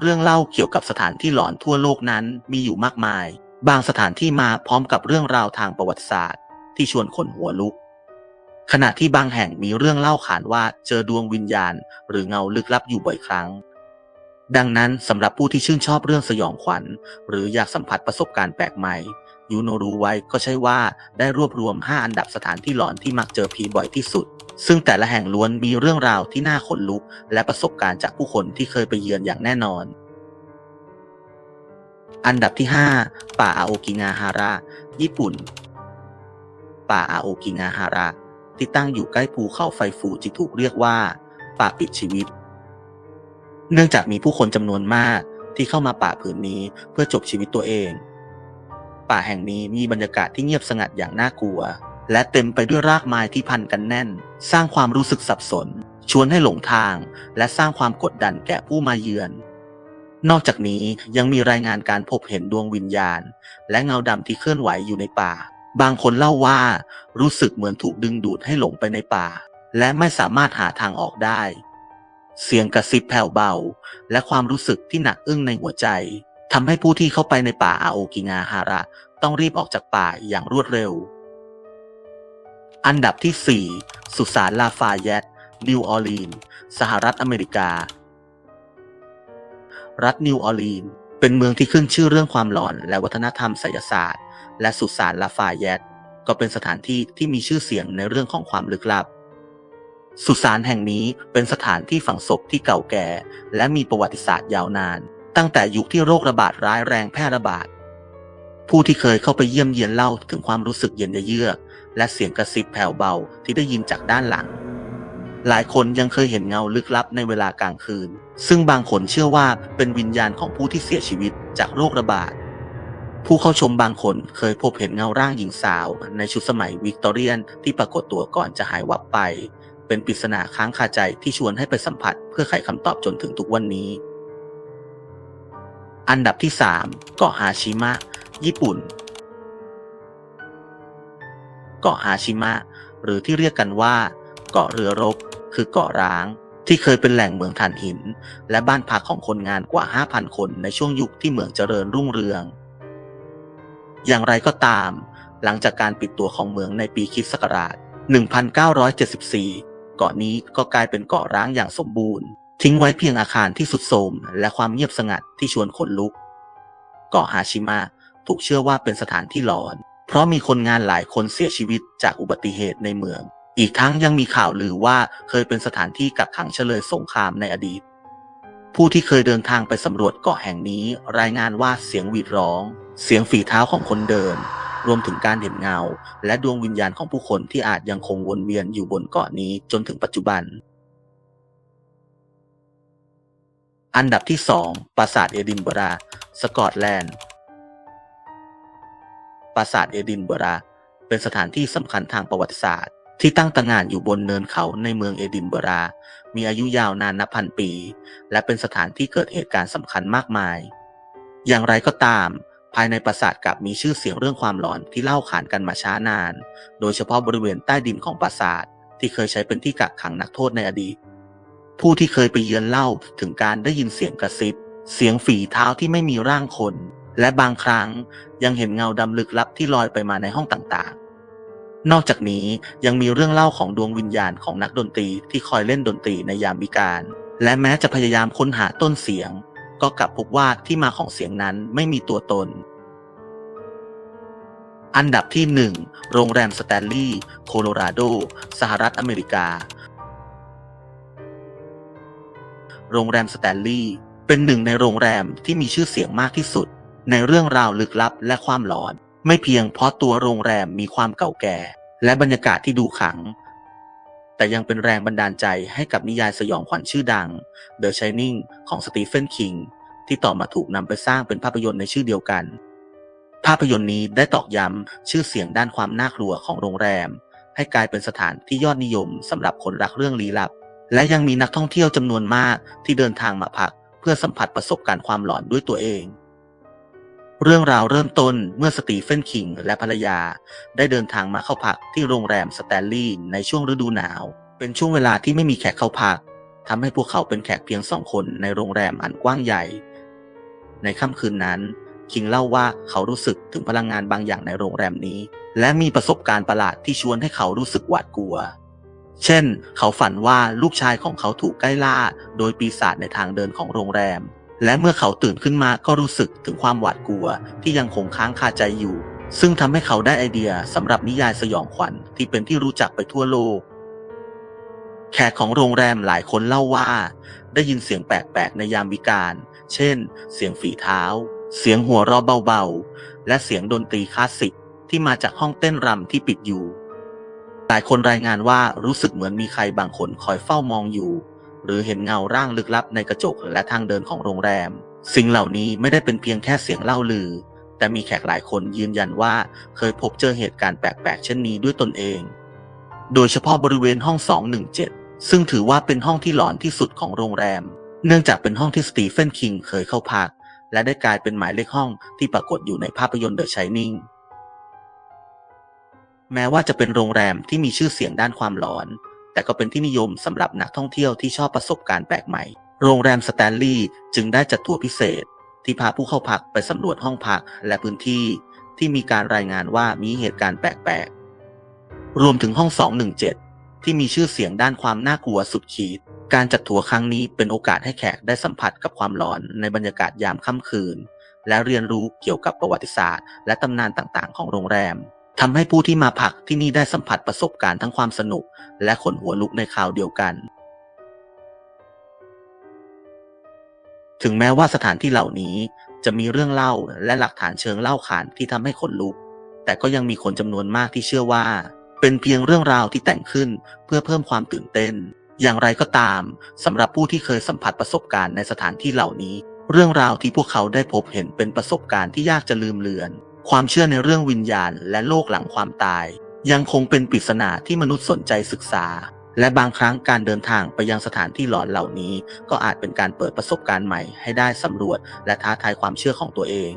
เรื่องเล่าเกี่ยวกับสถานที่หลอนทั่วโลกนั้นมีอยู่มากมาย บางสถานที่มาพร้อมกับเรื่องราวทางประวัติศาสตร์ ที่ชวนขนหัวลุก ขณะที่บางแห่งมีเรื่องเล่าขานว่าเจอดวงวิญญาณ หรือเงาลึกลับอยู่บ่อยครั้ง ดังนั้นสำหรับผู้ที่ชื่นชอบเรื่องสยองขวัญ หรืออยากสัมผัสประสบการณ์แปลกใหม่ยูโนรู้ไว้ก็ใช่ว่าได้รวบรวม 5 อันดับสถานที่หลอนที่มักเจอผีบ่อยที่สุด ซึ่งแต่ละแห่งล้วนมีเรื่องราวที่น่าขนลุก และประสบการณ์จากผู้คนที่เคยไปเยือนอย่างแน่นอน อันดับที่ 5 ป่าอาโอกิงาฮาระ ญี่ปุ่น ป่าอาโอกิงาฮาระ ที่ตั้งอยู่ใกล้ภูเข้าไฟฟูจิถูกเรียกว่า ป่าปิดชีวิต เนื่องจากมีผู้คนจำนวนมากที่เข้ามาป่าผืนนี้เพื่อจบชีวิตตัวเอง ป่าแห่งนี้มีบรรยากาศที่เงียบสงัดอย่างน่ากลัว และเต็มไปด้วยรากไม้ที่พันกันแน่น สร้างความรู้สึกสับสน ชวนให้หลงทาง และสร้างความกดดันแก่ผู้มาเยือน นอกจากนี้ยังมีรายงานการพบเห็นดวงวิญญาณ และเงาดำที่เคลื่อนไหวอยู่ในป่า บางคนเล่าว่ารู้สึกเหมือนถูกดึงดูดให้หลงไปในป่า และไม่สามารถหาทางออกได้ เสียงกระซิบแผ่วเบา และความรู้สึกที่หนักอึ้งในหัวใจทำให้ผู้ที่เข้าไปในป่าอาโอกิงาฮาระ ต้องรีบออกจากป่าอย่างรวดเร็ว อันดับที่ 4 สุสานลาฟาเยตนิวออร์ลีนสหรัฐอเมริกา รัฐนิวออร์ลีนเป็นเมืองที่ขึ้นชื่อเรื่องความหลอนและวัฒนธรรมไสยศาสตร์ และสุสานลาฟาเยตก็เป็นสถานที่ที่มีชื่อเสียงในเรื่องของความลึกลับ สุสานแห่งนี้เป็นสถานที่ฝังศพที่เก่าแก่ และมีประวัติศาสตร์ยาวนาน ตั้งแต่ยุคที่โรคระบาดร้ายแรงแพร่ระบาด ผู้ที่เคยเข้าไปเยี่ยมเยียนเล่าถึงความรู้สึกเย็นเยือก และเสียงกระซิบแผ่วเบาที่ได้ยินจากด้านหลัง หลายคนยังเคยเห็นเงาลึกลับในเวลากลางคืน ซึ่งบางคนเชื่อว่าเป็นวิญญาณของผู้ที่เสียชีวิตจากโรคระบาด ผู้เข้าชมบางคนเคยพบเห็นเงาร่างหญิงสาว ในชุดสมัยวิกตอเรียนที่ปรากฏตัวก่อนจะหายวับไป เป็นปริศนาค้างคาใจที่ชวนให้ไปสัมผัส เพื่อไขคำตอบจนถึงทุกวันนี้อันดับที่ 3 เกาะฮาชิมะ ญี่ปุ่น กาะฮาชิมะ หรือที่เรียกกันว่า เกาะเรือรบ คือเกาะร้าง ที่เคยเป็นแหล่งเมืองถ่านหิน และบ้านพักของคนงานกว่า 5,000 คนในช่วงยุคที่เมืองเจริญรุ่งเรือง อย่างไรก็ตาม หลังจากการปิดตัวของเมืองในปีคริสต์ศักราช 1974 เกาะนี้ก็กลายเป็นเกาะร้างอย่างสมบูรณ์ ทิ้งไว้เพียงอาคารที่สุดโทรมและความเงียบสงัดที่ชวนขนลุก เกาะฮาชิมะถูกเชื่อว่าเป็นสถานที่หลอน เพราะมีคนงานหลายคนเสียชีวิตจากอุบัติเหตุในเมือง อีกทั้งยังมีข่าวลือว่าเคยเป็นสถานที่กักขังเฉลยสงครามในอดีต ผู้ที่เคยเดินทางไปสำรวจเกาะแห่งนี้ รายงานว่าเสียงหวีดร้อง เสียงฝีเท้าของคนเดิน รวมถึงการเห็นเงา และดวงวิญญาณของผู้คนที่อาจยังคงวนเวียนอยู่บนเกาะนี้จนถึงปัจจุบันอันดับที่ 2 ปราสาทเอดินบะราสกอตแลนด์ ปราสาทเอดินบะราเป็นสถานที่สำคัญทางประวัติศาสตร์ ที่ตั้งตระหง่านอยู่บนเนินเขาในเมืองเอดินบะรามีอายุยาวนานนับพันปี และเป็นสถานที่เกิดเหตุการณ์สำคัญมากมาย อย่างไรก็ตาม ภายในปราสาทกลับมีชื่อเสียงเรื่องความหลอนที่เล่าขานกันมาช้านาน โดยเฉพาะบริเวณใต้ดินของปราสาทที่เคยใช้เป็นที่กักขังนักโทษในอดีต ผู้ที่เคยไปเยือนเล่าถึงการได้ยินเสียงกระซิบ เสียงฝีเท้าที่ไม่มีร่างคน และบางครั้งยังเห็นเงาดำลึกลับที่ลอยไปมาในห้องต่างๆ นอกจากนี้ยังมีเรื่องเล่าของดวงวิญญาณของนักดนตรีที่คอยเล่นดนตรีในยามวิกาลและแม้จะพยายามค้นหาต้นเสียง ก็กลับพบว่าที่มาของเสียงนั้นไม่มีตัวตน อันดับที่ 1 โรงแรมสแตนลีย์โคโลราโด สหรัฐอเมริกา โรงแรมสแตนลีย์เป็นหนึ่งในโรงแรมที่มีชื่อเสียงมากที่สุด ในเรื่องราวลึกลับและความหลอน ไม่เพียงเพราะตัวโรงแรมมีความเก่าแก่ และบรรยากาศที่ดูขัง แต่ยังเป็นแรงบันดาลใจให้กับนิยายสยองขวัญชื่อดัง The Shining ของสตีเฟนคิงที่ต่อมาถูกนำไปสร้างเป็นภาพยนตร์ในชื่อเดียวกัน ภาพยนตร์นี้ได้ตอกย้ำชื่อเสียงด้านความน่ากลัวของโรงแรม ให้กลายเป็นสถานที่ยอดนิยมสำหรับคนรักเรื่องลี้ลับ และยังมีนักท่องเที่ยวจำนวนมากที่เดินทางมาพัก เพื่อสัมผัสประสบการณ์ความหลอนด้วยตัวเอง เรื่องราวเริ่มต้นเมื่อสตีเฟนคิงและภรรยา ได้เดินทางมาเข้าพักที่โรงแรมสแตนลีย์ในช่วงฤดูหนาว เป็นช่วงเวลาที่ไม่มีแขกเข้าพักทำให้พวกเขาเป็นแขกเพียงสองคนในโรงแรมอันกว้างใหญ่ ในค่ำคืนนั้น คิงเล่าว่าเขารู้สึกถึงพลังงานบางอย่างในโรงแรมนี้ และมีประสบการณ์ประหลาดที่ชวนให้เขารู้สึกหวาดกลัว เช่น เขาฝันว่าลูกชายของเขาถูกใกล้ล่า โดยปีศาจในทางเดินของโรงแรม และเมื่อเขาตื่นขึ้นมาก็รู้สึกถึงความหวาดกลัวที่ยังคงค้างคาใจอยู่ ซึ่งทำให้เขาได้ไอเดียสำหรับนิยายสยองขวัญที่เป็นที่รู้จักไปทั่วโลก แขกของโรงแรมหลายคนเล่าว่า ได้ยินเสียงแปลกๆในยามวิกาลเช่น เสียงฝีเท้า เสียงหัวเราะเบาๆ และเสียงดนตรีคลาสสิกที่มาจากห้องเต้นรำที่ปิดอยู่ หลายคนรายงานว่ารู้สึกเหมือนมีใครบางคนคอยเฝ้ามองอยู่ หรือเห็นเงาร่างลึกลับในกระจกและทางเดินของโรงแรม สิ่งเหล่านี้ไม่ได้เป็นเพียงแค่เสียงเล่าลือ แต่มีแขกหลายคนยืนยันว่าเคยพบเจอเหตุการณ์แปลกๆ เช่นนี้ด้วยตนเอง โดยเฉพาะบริเวณห้อง 217 ซึ่งถือว่าเป็นห้องที่หลอนที่สุดของโรงแรม เนื่องจากเป็นห้องที่สตีเฟนคิงเคยเข้าพัก และได้กลายเป็นหมายเลขห้องที่ปรากฏอยู่ในภาพยนตร์เดอะชายนิงแม้ว่าจะเป็นโรงแรมที่มีชื่อเสียงด้านความหลอน แต่ก็เป็นที่นิยมสำหรับนักท่องเที่ยวที่ชอบประสบการณ์แปลกใหม่ โรงแรมสแตนลีย์จึงได้จัดทัวร์พิเศษ ที่พาผู้เข้าพักไปสำรวจห้องพักและพื้นที่ ที่มีการรายงานว่ามีเหตุการณ์แปลกๆ รวมถึงห้อง 217 ที่มีชื่อเสียงด้านความน่ากลัวสุดขีด การจัดทัวร์ครั้งนี้เป็นโอกาสให้แขกได้สัมผัสกับความหลอนในบรรยากาศยามค่ำคืน และเรียนรู้เกี่ยวกับประวัติศาสตร์ และตำนานต่างๆ ของโรงแรม ทำให้ผู้ที่มาพักที่นี่ได้สัมผัสประสบการณ์ทั้งความสนุก และขนหัวลุกในคราวเดียวกัน ถึงแม้ว่าสถานที่เหล่านี้จะมีเรื่องเล่าและหลักฐานเชิงเล่าขานที่ทำให้ขนลุก แต่ก็ยังมีคนจำนวนมากที่เชื่อว่า เป็นเพียงเรื่องราวที่แต่งขึ้นเพื่อเพิ่มความตื่นเต้น อย่างไรก็ตามสำหรับผู้ที่เคยสัมผัสประสบการณ์ในสถานที่เหล่านี้ เรื่องราวที่พวกเขาได้พบเห็นเป็นประสบการณ์ที่ยากจะลืมเลือน ความเชื่อในเรื่องวิญญาณและโลกหลังความตาย ยังคงเป็นปริศนาที่มนุษย์สนใจศึกษา และบางครั้งการเดินทางไปยังสถานที่หลอนเหล่านี้ ก็อาจเป็นการเปิดประสบการณ์ใหม่ให้ได้สำรวจ และท้าทายความเชื่อของตัวเอง